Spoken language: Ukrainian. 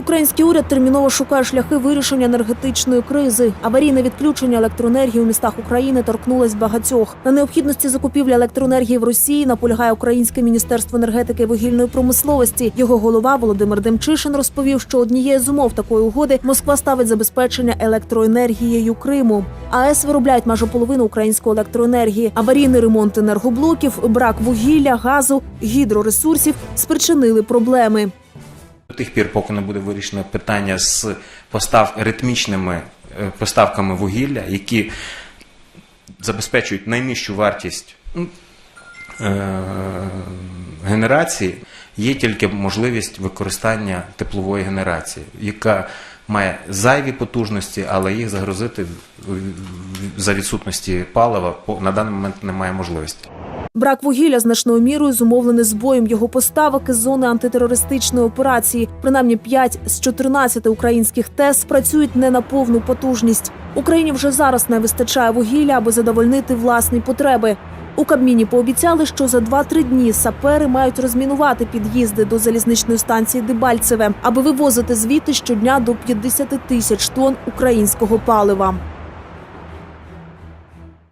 Український уряд терміново шукає шляхи вирішення енергетичної кризи. Аварійне відключення електроенергії у містах України торкнулось багатьох. На необхідності закупівлі електроенергії в Росії наполягає Українське міністерство енергетики і вугільної промисловості. Його голова Володимир Демчишин розповів, що однією з умов такої угоди Москва ставить забезпечення електроенергією Криму. АЕС виробляють майже половину української електроенергії. Аварійний ремонт енергоблоків, брак вугілля, газу, гідроресурсів спричинили проблеми. Тих пір, поки не буде вирішено питання з постав ритмічними е, поставками вугілля, які забезпечують найнижчу вартість е, генерації, є тільки можливість використання теплової генерації, яка має зайві потужності, але їх в- за відсутності палива на даний момент немає можливості. Брак вугілля значною мірою зумовлений збоєм його поставок із зони антитерористичної операції. Принаймні 5 з 14 українських ТЕС працюють не на повну потужність. Україні вже зараз не вистачає вугілля, аби задовольнити власні потреби. У Кабміні пообіцяли, що за 2-3 дні сапери мають розмінувати під'їзди до залізничної станції Дебальцеве, аби вивозити звідти щодня до 50 тисяч тонн українського палива.